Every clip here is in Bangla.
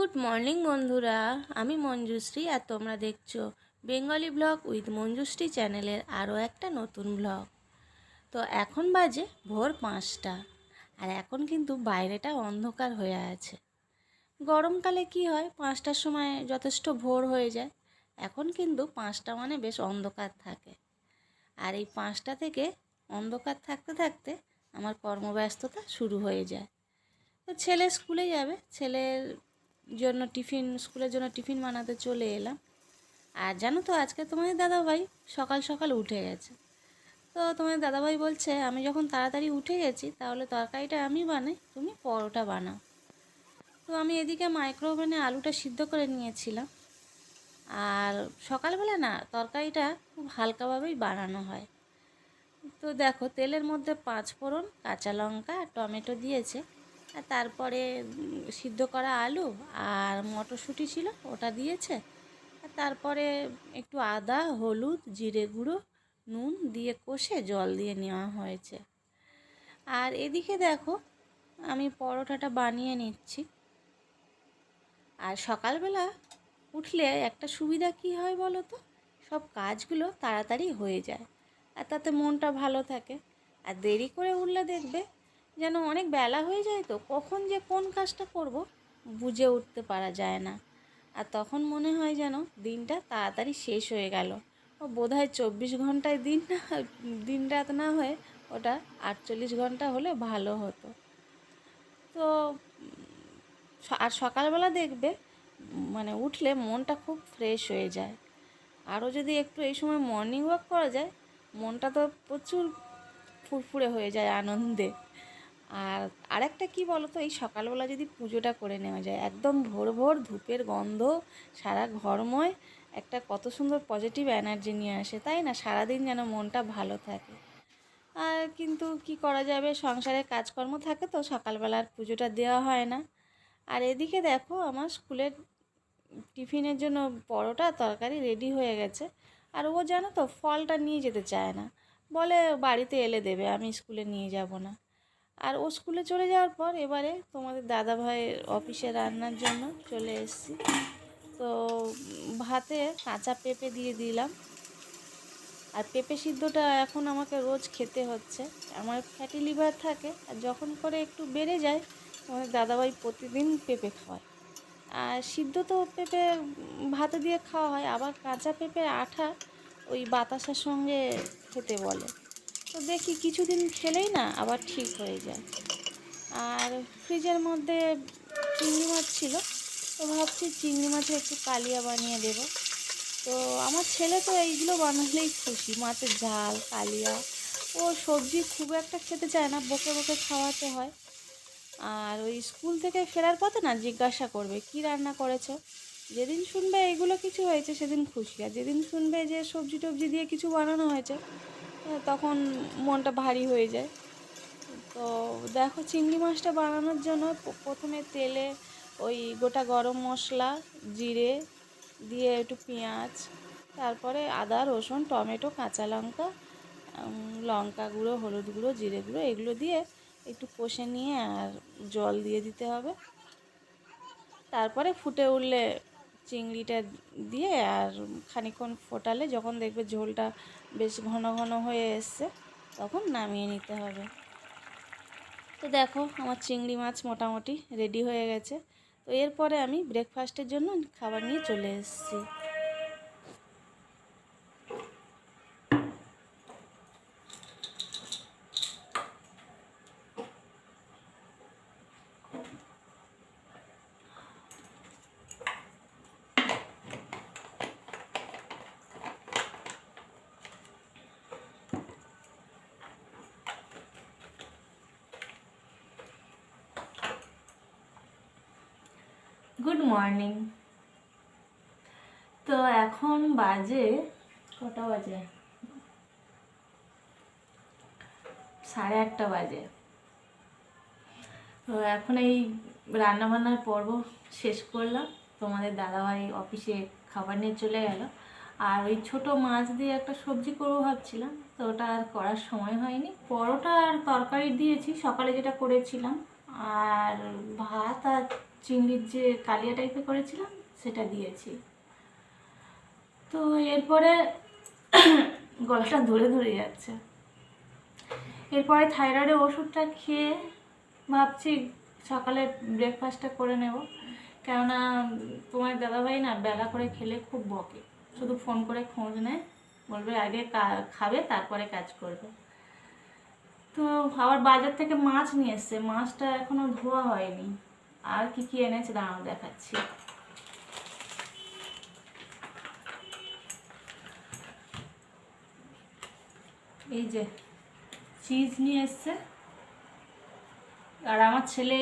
গুড মর্নিং বন্ধুরা, আমি মঞ্জুশ্রী আর তোমরা দেখছ বেঙ্গলি ব্লগ উইথ মঞ্জুশ্রী চ্যানেলের আরও একটা নতুন ব্লগ। তো এখন বাজে ভোর পাঁচটা আর এখন কিন্তু বাইরেটা অন্ধকার হয়ে আছে। গরমকালে কি হয়, পাঁচটার সময় যথেষ্ট ভোর হয়ে যায়, এখন কিন্তু পাঁচটা মানে বেশ অন্ধকার থাকে। আর এই পাঁচটা থেকে অন্ধকার থাকতে থাকতে আমার কর্মব্যস্ততা শুরু হয়ে যায়। তো ছেলে স্কুলে যাবে, ছেলের জন্য টিফিন, স্কুলের জন্য টিফিন বানাতে চলে এলাম। আর জানো তো, আজকে তোমাদের দাদাভাই সকাল সকাল উঠে গেছে। তো তোমাদের দাদাভাই বলছে, আমি যখন তাড়াতাড়ি উঠে গেছি, তাহলে তরকারিটা আমি বানাই, তুমি পরোটা বানাও। তো আমি এদিকে মাইক্রোওভেনে আলুটা সিদ্ধ করে নিয়েছিলাম। আর সকালবেলা না, তরকারিটা খুব হালকাভাবেই বানানো হয়। তো দেখো, তেলের মধ্যে পাঁচ ফোড়ন কাঁচা লঙ্কা আর টমেটো দিয়েছে। তারপরে সিদ্ধ করা আলু আর মটরশুঁটি ছিল, ওটা দিয়েছে। তারপরে একটু আদা, হলুদ, জিরে গুঁড়ো, নুন দিয়ে কষে জল দিয়ে নেওয়া হয়েছে। আর এদিকে দেখো, আমি পরোটাটা বানিয়ে নিচ্ছি। আর সকালবেলা উঠলে একটা সুবিধা কি হয় বলো তো? সব কাজগুলো তাড়াতাড়ি হয়ে যায়। আর তাতে মনটা ভালো থাকে। আর দেরি করে উঠলে দেখবে যেন অনেক বেলা হয়ে যায় তো, কখন যে কোন কাজটা করব বুঝে উঠতে পারা যায় না। আর তখন মনে হয় যেন দিনটা তাড়াতাড়ি শেষ হয়ে গেল। ও বোধ হয় চব্বিশ ঘন্টায় দিন না, দিন রাত না হয়ে ওটা আটচল্লিশ ঘণ্টা হলে ভালো হতো। তো, আর সকালবেলা দেখবে মানে উঠলে মনটা খুব ফ্রেশ হয়ে যায়। আরও যদি একটু এই সময় মর্নিং ওয়াক করা যায়, মনটা তো প্রচুর ফুরফুরে হয়ে যায় আনন্দে। আর আরেকটা কি বলো তো এই সকালবেলা যদি পুজোটা করে নেওয়া যায়, একদম ভোর ভোর ধূপের গন্ধ, সারা ঘরময়, একটা কত সুন্দর পজিটিভ এনার্জি নিয়ে আসে, তাই না? সারাদিন যেন মনটা ভালো থাকে। আর কিন্তু কি করা যাবে, সংসারে কাজকর্ম থাকে তো সকালবেলার পুজোটা দেওয়া হয় না। আর এদিকে দেখো, আমার স্কুলের টিফিনের জন্য পরোটা, তরকারি রেডি হয়ে গেছে। আর ও জানো তো, ফলটা নিয়ে যেতে চায় না। বলে বাড়িতে এলে দেবে, আমি স্কুলে নিয়ে যাব না। আর ও স্কুলে চলে যাওয়ার পর এবারে তোমাদের দাদা ভাইয়ের অফিসে রান্নার জন্য চলে এসেছি। তো ভাতে কাঁচা পেঁপে দিয়ে দিলাম। আর পেঁপে সিদ্ধটা এখন আমাকে রোজ খেতে হচ্ছে। আমার ফ্যাটি লিভার থাকে, আর যখন করে একটু বেড়ে যায় আমাদের দাদাভাই প্রতিদিন পেঁপে খাওয়ায়। আর সিদ্ধ তো পেঁপে ভাতে দিয়ে খাওয়া হয়, আবার কাঁচা পেঁপের আঠা ওই বাতাসার সঙ্গে খেতে বলে। তো দেখি কিছুদিন খেলেই না আবার ঠিক হয়ে যায়। আর ফ্রিজের মধ্যে চিংড়ি মাছ ছিল, তো ভাবছি চিংড়ি মাছের একটু কালিয়া বানিয়ে দেব। তো আমার ছেলে তো এইগুলো বানালেই খুশি, মাছের ঝাল, কালিয়া। ও সবজি খুব একটা খেতে চায় না, বকে বকে খাওয়াতে হয়। আর ওই স্কুল থেকে ফেরার পথে না জিজ্ঞাসা করবে, কি রান্না করেছ? যেদিন শুনবে এগুলো কিছু হয়েছে, সেদিন খুশি। আর যেদিন শুনবে যে সবজি টবজি দিয়ে কিছু বানানো হয়েছে তখন মনটা ভারী হয়ে যায়। তো দেখো চিংড়ি মাছটা বানানোর জন্য প্রথমে তেলে ওই গোটা গরম মশলা, জিরে দিয়ে একটু পেঁয়াজ, তারপরে আদা, রসুন, টমেটো, কাঁচা লঙ্কা লঙ্কা গুঁড়ো, হলুদ গুঁড়ো, জিরে গুঁড়ো, এগুলো দিয়ে একটু কষে নিয়ে আর জল দিয়ে দিতে হবে। তারপরে ফুটে উঠলে চিংড়িটা দিয়ে আর খানিক্ষণ ফোটালে যখন দেখবে ঝোলটা বেশ ঘন ঘন হয়ে এসছে, তখন নামিয়ে নিতে হবে। তো দেখো আমার চিংড়ি মাছ মোটামুটি রেডি হয়ে গেছে। তো এরপরে আমি ব্রেকফাস্টের জন্য খাবার নিয়ে চলে এসেছি। গুড মর্নিং তো এখন বাজে কটা বাজে? সাড়ে আটটা বাজে। তো এখন এই রান্নাবান্নার পর্ব শেষ করলাম। তোমাদের দাদাভাই অফিসে খাবার নিয়ে চলে গেল। আর ওই ছোট মাছ দিয়ে একটা সবজি করব ভাবছিলাম। তো ওটা আর করার সময় হয়নি। পরোটা আর তরকারি দিয়েছি। সকালে যেটা করেছিলাম। আর ভাত আর চিংড়ির যে কালিয়া টাইপের করেছিলাম, সেটা দিয়েছি। তো এরপরে গলাটা ধরে ধরে যাচ্ছে। এরপরে থাইরয়েডের ওষুধটা খেয়ে ভাবছি সকালে ব্রেকফাস্টটা করে নেব। কেননা তোমার দাদাভাই না বেলা করে খেলে খুব বকে। শুধু ফোন করে খোঁজ নেয়, বলবে আগে খাবে, তারপরে কাজ করবে। তো আবার বাজার থেকে মাছ নিয়ে এসছে, মাছটা এখনও ধোয়া হয়নি। আর কি কি এনেছে? দাঁড়াও দেখাচ্ছি। এই যে চিজ নিয়ে এসছে। আর আমার ছেলে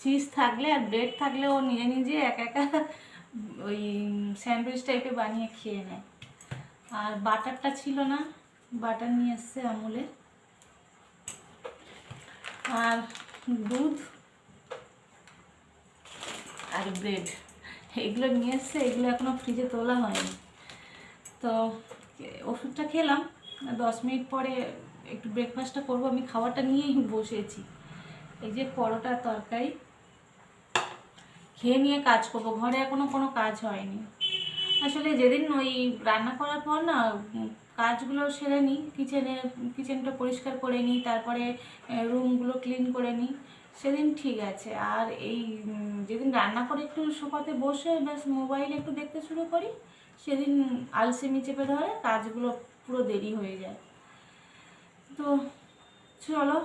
চিজ থাকলে আর ব্রেড থাকলে ও নিজে নিজে একা একা ওই স্যান্ডউইচ টাইপের বানিয়ে খেয়ে নেয়। আর বাটারটা ছিল না, বাটার নিয়ে এসছে আমুলের আর দুধ ব্রেড এগুলো নিয়ে এসছে, এগুলো এখনও ফ্রিজে তোলা হয়নি। তো ওষুধটা খেলাম, দশ মিনিট পরে একটু ব্রেকফাস্টটা করব, আমি খাবারটা নিয়েই বসেছি। এই যে পরোটা তরকারি, খেয়ে নিয়ে কাজ করব, ঘরে এখনও কোনো কাজ হয়নি। আসলে যেদিন ওই রান্না করার পর না, কাজগুলো সেরে নিই কিচেনে কিচেনটা পরিষ্কার করে নিই, তারপরে রুমগুলো ক্লিন করে নিই। সেদিন ঠিক আছে। আর এই যেদিন রান্না করে একটু সোফাতে বসে ব্যাস মোবাইল একটু দেখতে শুরু করি, সেদিন আলসেমি চেপে ধরে কাজগুলো পুরো দেরি হয়ে যায়। তো চলো,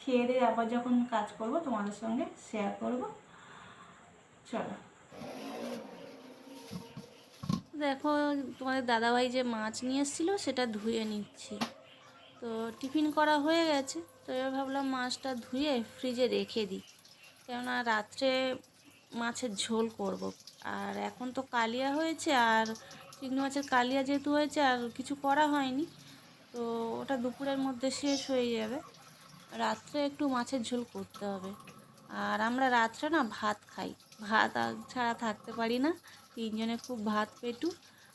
খেয়ে দিয়ে আবার যখন কাজ করব তোমাদের সঙ্গে শেয়ার করব। চলো। দেখো, তোমাদের দাদাভাই যে মাছ নিয়ে এসেছিল, সেটা ধুয়ে নিচ্ছি। তো টিফিন করা হয়ে গেছে, তো এবার ভাবলাম মাছটা ধুয়ে ফ্রিজে রেখে দিই। কেননা রাত্রে মাছের ঝোল করব। আর এখন তো কালিয়া হয়েছে, আর চিংড়ি মাছের কালিয়া যেহেতু হয়েছে, আর কিছু করা হয়নি, তো ওটা দুপুরের মধ্যে শেষ হয়ে যাবে। রাত্রে একটু মাছের ঝোল করতে হবে। আর আমরা রাত্রে না ভাত খাই। ভাত ছাড়া থাকতে পারি না। তিনজনে খুব ভাত পেটু।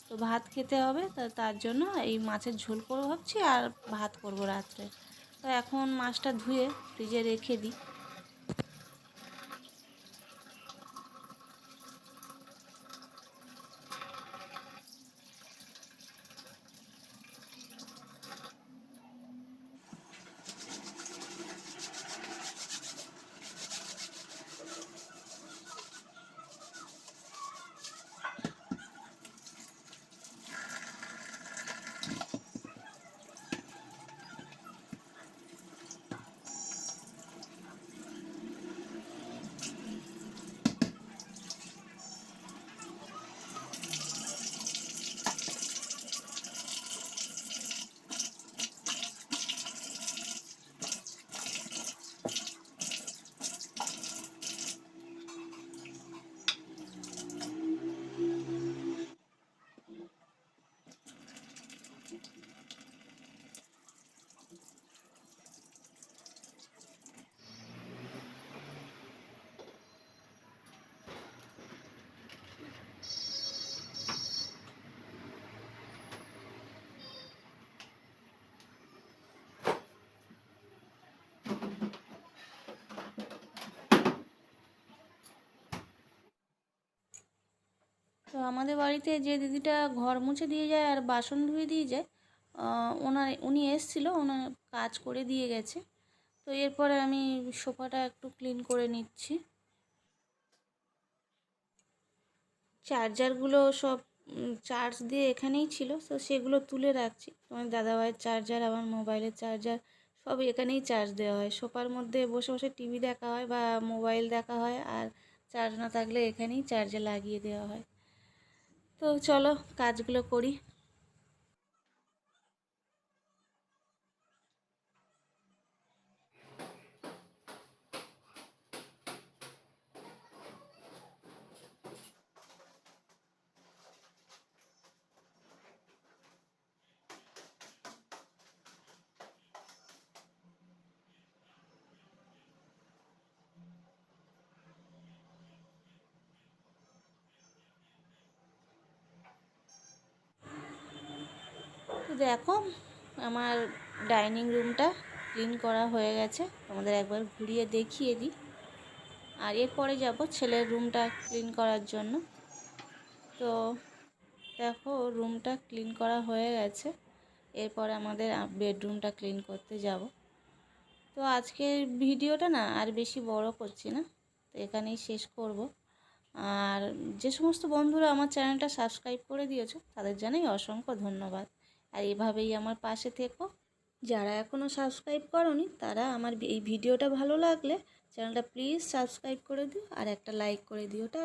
তো ভাত খেতে হবে, তো তার জন্য এই মাছের ঝোল করব ভাবছি আর ভাত করব রাত্রে। তো এখন মাছটা ধুয়ে ফ্রিজে রেখে দিই। আমাদের বাড়িতে যে দিদিটা ঘর মুছে দিয়ে যায় আর বাসন ধুয়ে দিয়ে যায় ওনার উনি এসছিল, ওনার কাজ করে দিয়ে গেছে। তো এরপরে আমি সোফাটা একটু ক্লিন করে নিচ্ছি। চার্জারগুলো সব চার্জ দিয়ে এখানেই ছিল, তো সেগুলো তুলে রাখছি। আমার দাদাভাইয়ের চার্জার, আমার মোবাইলের চার্জার সব এখানেই চার্জ দেওয়া হয়। সোফার মধ্যে বসে বসে টিভি দেখা হয় বা মোবাইল দেখা হয়, আর চার্জ না থাকলে এখানেই চার্জে লাগিয়ে দেওয়া হয়। তো চলো কাজগুলো করি। দেখো আমার ডাইনিং রুমটা ক্লিন করা হয়ে গেছে, তোমাদের একবার ঘুরিয়ে দেখিয়ে দিই। আর এরপরে যাব ছেলের রুমটা ক্লিন করার জন্য। তো দেখো, রুমটা ক্লিন করা হয়ে গেছে। এরপরে আমাদের বেডরুমটা ক্লিন করতে যাব। তো আজকের ভিডিওটা না আর বেশি বড় করছি না, তো এখানেই শেষ করব। আর যে সমস্ত বন্ধুরা আমার চ্যানেলটা সাবস্ক্রাইব করে দিয়েছ, তাদের জানাই অসংখ্য ধন্যবাদ। আর এভাবেই আমার পাশে থেকো। যারা এখনও সাবস্ক্রাইব করনি, তারা আমার এই ভিডিওটা ভালো লাগলে, চ্যানেলটা প্লিজ সাবস্ক্রাইব করে দিও আর একটা লাইক করে দিও।